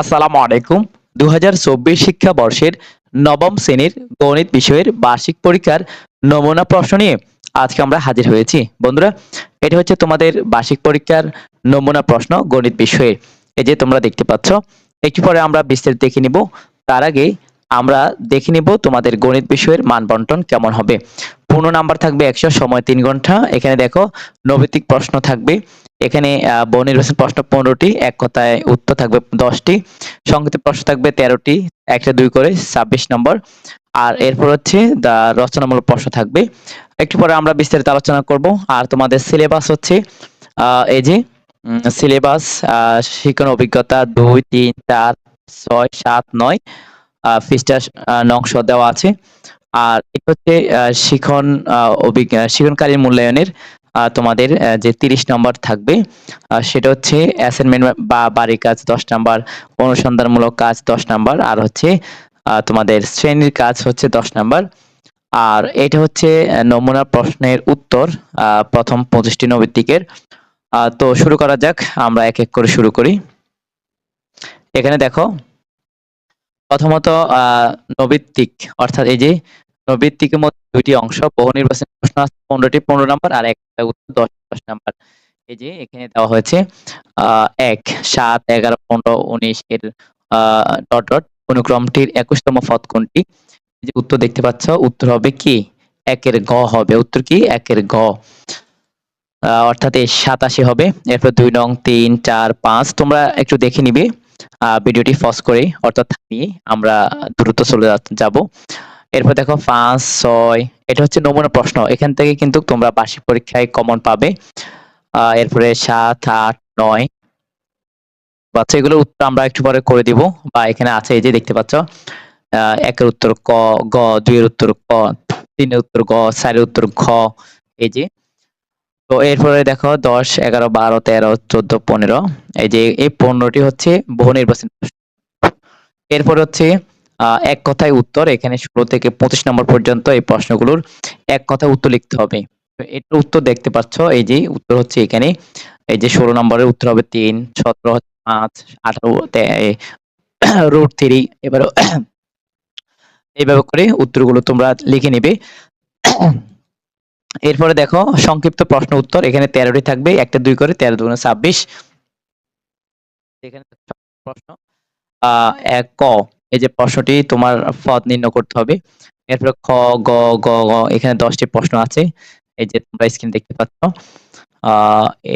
আসসালামু আলাইকুম। দু শিক্ষাবর্ষের নবম শ্রেণির গণিত বিষয়ের বার্ষিক পরীক্ষার নমুনা প্রশ্ন নিয়ে আজকে আমরা হাজির হয়েছি। বন্ধুরা, এটা হচ্ছে তোমাদের বার্ষিক পরীক্ষার নমুনা প্রশ্ন গণিত বিষয়ের এই যে তোমরা দেখতে পাচ্ছ, একটু পরে আমরা বিস্তারিত দেখে নিব। তার আগে আমরা দেখে নিব তোমাদের গণিত বিষয়ের মান বন্টন কেমন হবে। পূর্ণ নাম্বার থাকবে একশো, সময় তিন ঘণ্টা। এখানে দেখো, নৈতিক প্রশ্ন থাকবে। এখানে আহ, বহু নির্বাচন প্রশ্ন পনেরোটি এক কথায় উত্তর থাকবে দশটি সংক্ষিপ্ত প্রশ্ন থাকবে তেরোটি একটা দুই করে ছাব্বিশ নম্বর। আর এরপর হচ্ছে দা রচনামূলক প্রশ্ন থাকবে। একটু পরে আমরা বিস্তারিত আলোচনা করব। আর তোমাদের সিলেবাস হচ্ছে আহ, এই যে সিলেবাস শিক্ষণ অভিজ্ঞতা দুই তিন চার ছয় সাত নয় পৃষ্ঠা নংশ দেওয়া আছে। আর এটা হচ্ছে শিখন আহ, অভিজ্ঞ শিখনকারীর মূল্যায়নের তোমাদের যে তিরিশ নম্বর থাকবে সেটা হচ্ছে অ্যাসাইনমেন্ট বা বাড়ির কাজ দশ নাম্বার, অনুসন্ধানমূলক কাজ দশ নাম্বার, আর হচ্ছে তোমাদের শ্রেণির কাজ হচ্ছে দশ নাম্বার। আর এটা হচ্ছে নমুনা প্রশ্নের উত্তর প্রথম পঁচিশটি নৈতিকের তো শুরু করা যাক, আমরা এক এক করে শুরু করি। এখানে দেখো, প্রথমত নৈতিক অর্থাৎ এই যে নৈতিকের মধ্যে দুইটি অংশ, বহু নির্বাচন প্রশ্ন আছে, পনেরোটি পনেরো নাম্বার আর একটা উত্তর দশ দশ নাম্বার। এই যে এখানে দেওয়া হয়েছে, আহ, এক, সাত, এগারো, পনেরো, উনিশ এর, আহ, ডট অনুক্রমটির একুশতম পদ কোনটি? যে উত্তর দেখতে পাচ্ছ, উত্তর হবে কি? একের গ হবে। উত্তর কি? একের গ। অর্থাৎ এই সাতাশি হবে। এরপর দুই নং, তিন, চার, পাঁচ। তোমরা একটু দেখে নিবে। ভিডিওটি ফস করে, অর্থাৎ থামিয়ে আমরা দ্রুত চলে যাব। এরপর দেখো পাঁচ, ছয়, এটা হচ্ছে নমুনা প্রশ্ন। এখান থেকে কিন্তু তোমরা বার্ষিক পরীক্ষায় কমন পাবে। এরপরে সাত, আট, নয়। বাচ্চা এগুলোর উত্তর আমরা একটু পরে করে দিব। বা এখানে আছে এই যে দেখতে পাচ্ছ একের উত্তর ক, গ, দুইয়ের উত্তর ক, তিনের উত্তর গ, চারের উত্তর ঘ, এই যে। তো এরপরে দেখো দশ, এগারো, বারো, তেরো, চোদ্দ, পনেরো। এই যে এই পনেরোটি হচ্ছে বহু নির্বাচন এরপর হচ্ছে এক কথায় উত্তর, এখানে ষোলো থেকে পঁচিশ নম্বর পর্যন্ত এই প্রশ্নগুলোর এক কথায় উত্তর লিখতে হবে। এটার উত্তর দেখতে পাচ্ছ, এই যে উত্তর হচ্ছে এখানে, এই যে ষোলো নম্বরের উত্তর হবে তিন, সতেরো হচ্ছে পাঁচ, আঠারো রুট থ্রি এবার এইভাবে করে উত্তরগুলো তোমরা লিখে নিবে। এরপরে দেখো, সংক্ষিপ্ত প্রশ্ন উত্তর, এখানে তেরোটি থাকবে, একটা দুই করে, তেরো দুগুণে ছাব্বিশ। এখানে প্রশ্ন আহ এক, ক। এই যে প্রশ্নটি তোমার পদ নির্ণয় করতে হবে। এরপরে খ, গ গ গ, এখানে দশটি প্রশ্ন আছে। এই যে তোমরা স্ক্রিন দেখতে পাচ্ছ।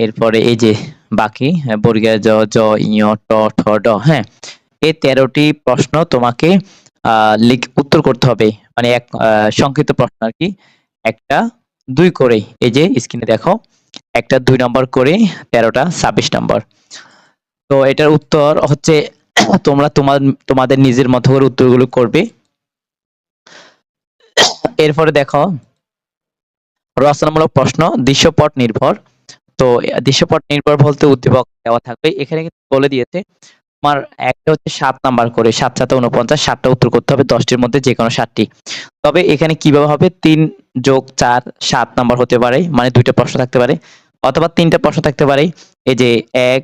এরপরে এই যে বাকি, বর্গীয় জ জ ইয় ট, ঠ, ড হ্যাঁ? এই তেরোটি প্রশ্ন তোমাকে লিখ, উত্তর করতে হবে। মানে এক সংক্ষিপ্ত প্রশ্ন আর কি। একটা, দুই করে, এই যে স্ক্রিনে দেখো। একটা দুই নম্বর করে, তেরোটা ছাব্বিশ নম্বর। তো এটার উত্তর হচ্ছে তোমরা তোমার, তোমাদের নিজের মতো করে উত্তরগুলো করবে। এরপরে দেখো, রচনামূলক প্রশ্ন, দৃশ্যপট নির্ভর। তো, দৃশ্যপট নির্ভর বলতে উদ্দীপক দেওয়া থাকবে। এখানে কিন্তু বলে দিয়েছে, তোমার একটা হচ্ছে সাত নাম্বার করে, সাত সাথে উনপঞ্চাশ সাতটা উত্তর করতে হবে, দশটির মধ্যে যে কোনো সাতটি। তবে এখানে কীভাবে হবে? তিন যোগ চার, সাত নাম্বার হতে পারে মানে দুইটা প্রশ্ন থাকতে পারে। অথবা তিনটা প্রশ্ন থাকতে পারে, এই যে এক,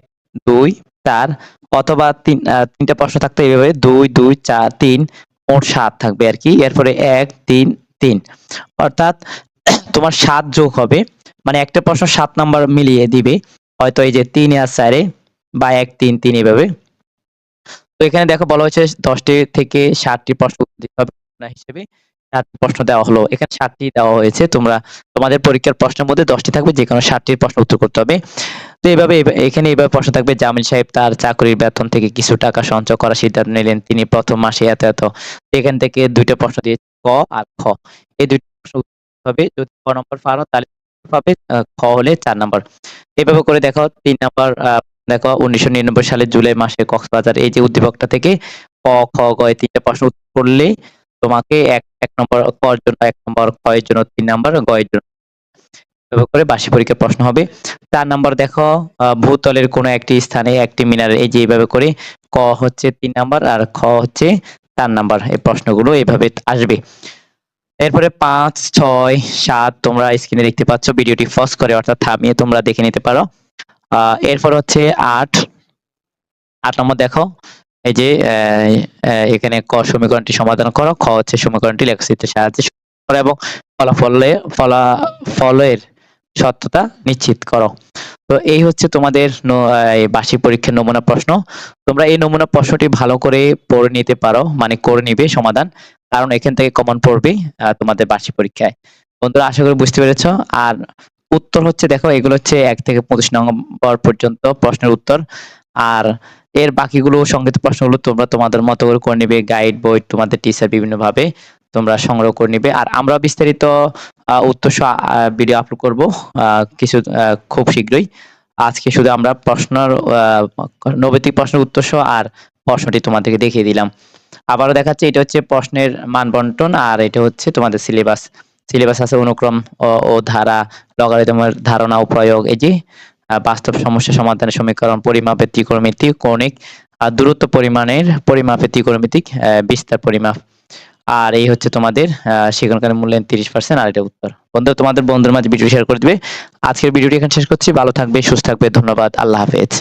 দুই, চার অথবা তিন তিনটা প্রশ্ন থাকতে এইভাবে, দুই দুই, চার, তিন, মোট সাত থাকবে আর কি। এরপরে এক, তিন তিন। অর্থাৎ তোমার সাত যোগ হবে মানে একটা প্রশ্ন সাত নাম্বার মিলিয়ে দিবে। হয়তো এই যে তিন আর চারে বা এক, তিন তিন এভাবে তো এখানে দেখো বলা হয়েছে দশটি থেকে ষাটটি প্রশ্ন দিতে হবে হিসেবে। ষাটটি প্রশ্ন দেওয়া হলো। এখানে ষাটটি দেওয়া হয়েছে। তোমরা তোমাদের পরীক্ষার প্রশ্নের মধ্যে দশটি থাকবে যে কোনো ষাটটির প্রশ্ন উত্তর করতে হবে। তো এইভাবে এখানে এইভাবে প্রশ্ন থাকবে, জামিল সাহেব তার চাকরির বেতন থেকে কিছু টাকা সঞ্চয় করার সিদ্ধান্ত নিলেন। তিনি প্রথম মাসে এত এত। এখান থেকে দুইটা প্রশ্ন দিয়ে, ক আর খ। এই দুইটা প্রশ্ন হবে যদি ক নম্বর পারো তাহলে পাবে খ হলে চার নম্বর। এইভাবে করে দেখো, তিন নম্বর দেখো, উনিশশো নিরানব্বই সালের জুলাই মাসে কক্সবাজার, এই যে উদ্দীপকটা থেকে ক, খ, গ তিনটা প্রশ্ন উত্তর করলে তোমাকে এক এক নম্বর ক এর জন্য, এক নম্বর এর জন্য, তিন নম্বর গ এর জন্য। এভাবে করে বার্ষিক পরীক্ষার প্রশ্ন হবে। চার নম্বর দেখো ভূতলের কোনো একটি স্থানে একটি মিনার, এই যে এইভাবে করে ক হচ্ছে তিন নাম্বার আর খ হচ্ছে চার নাম্বার এই প্রশ্নগুলো এইভাবে আসবে। এরপরে পাঁচ, ছয়, সাত তোমরা স্ক্রিনে দেখতে পাচ্ছ, ভিডিওটি ফস করে অর্থাৎ থামিয়ে তোমরা দেখে নিতে পারো। এরপর হচ্ছে আট আট নম্বর দেখো, এই যে এখানে ক সমীকরণটি সমাধান করো, খ হচ্ছে সমীকরণটি লেখচিত্রের সাহায্যে এবং ফলাফলে ফলাফলের সত্যতা নিশ্চিত করো। তো এই হচ্ছে তোমাদের বার্ষিক পরীক্ষার নমুনা প্রশ্ন। তোমরা এই নমুনা প্রশ্নটি ভালো করে পড়ে নিতে পারো মানে করে নিবে সমাধান, কারণ এখান থেকে কমন পড়বে তোমাদের বার্ষিক পরীক্ষায়। বন্ধুরা, আশা করি বুঝতে পেরেছ। আর উত্তর হচ্ছে, দেখো, এগুলো হচ্ছে এক থেকে পঁচিশ নম্বর পর্যন্ত প্রশ্নের উত্তর। আর এর বাকিগুলো সংগীত প্রশ্নগুলো তোমরা তোমাদের মতো করে করে নিবে গাইড বই, তোমাদের টিচার বিভিন্ন ভাবে তোমরা সংগ্রহ করে নিবে। আর আমরা বিস্তারিত উত্তর ভিডিও আপলোড করব কিছু খুব শীঘ্রই। আজকে শুধু আমরা প্রশ্নের নৈতিক প্রশ্নের উত্তর আর প্রশ্নটি তোমাদেরকে দেখিয়ে দিলাম। আবারও দেখাচ্ছে, এটা হচ্ছে প্রশ্নের মান বন্টন আর এটা হচ্ছে তোমাদের সিলেবাস সিলেবাস আছে অনুক্রম ও- ধারা, লগারিদমের ধারণা ও প্রয়োগ। এই যে বাস্তব সমস্যা সমাধানের সমীকরণ পরিমাপের ত্রিকোণমিতিক কৌণিক আর দূরত্ব পরিমাণের পরিমাপের ত্রিকোণমিতিক বিস্তার পরিমাপ। আর এই হচ্ছে তোমাদের সেখানকার মূল্যায়ন তিরিশ পার্সেন্ট আর এটা উত্তর। বন্ধু, তোমাদের বন্ধুর মাঝে ভিডিও শেয়ার করে দিবে। আজকের ভিডিওটি এখানে শেষ করছি। ভালো থাকবে, সুস্থ থাকবে। ধন্যবাদ। আল্লাহ হাফেজ।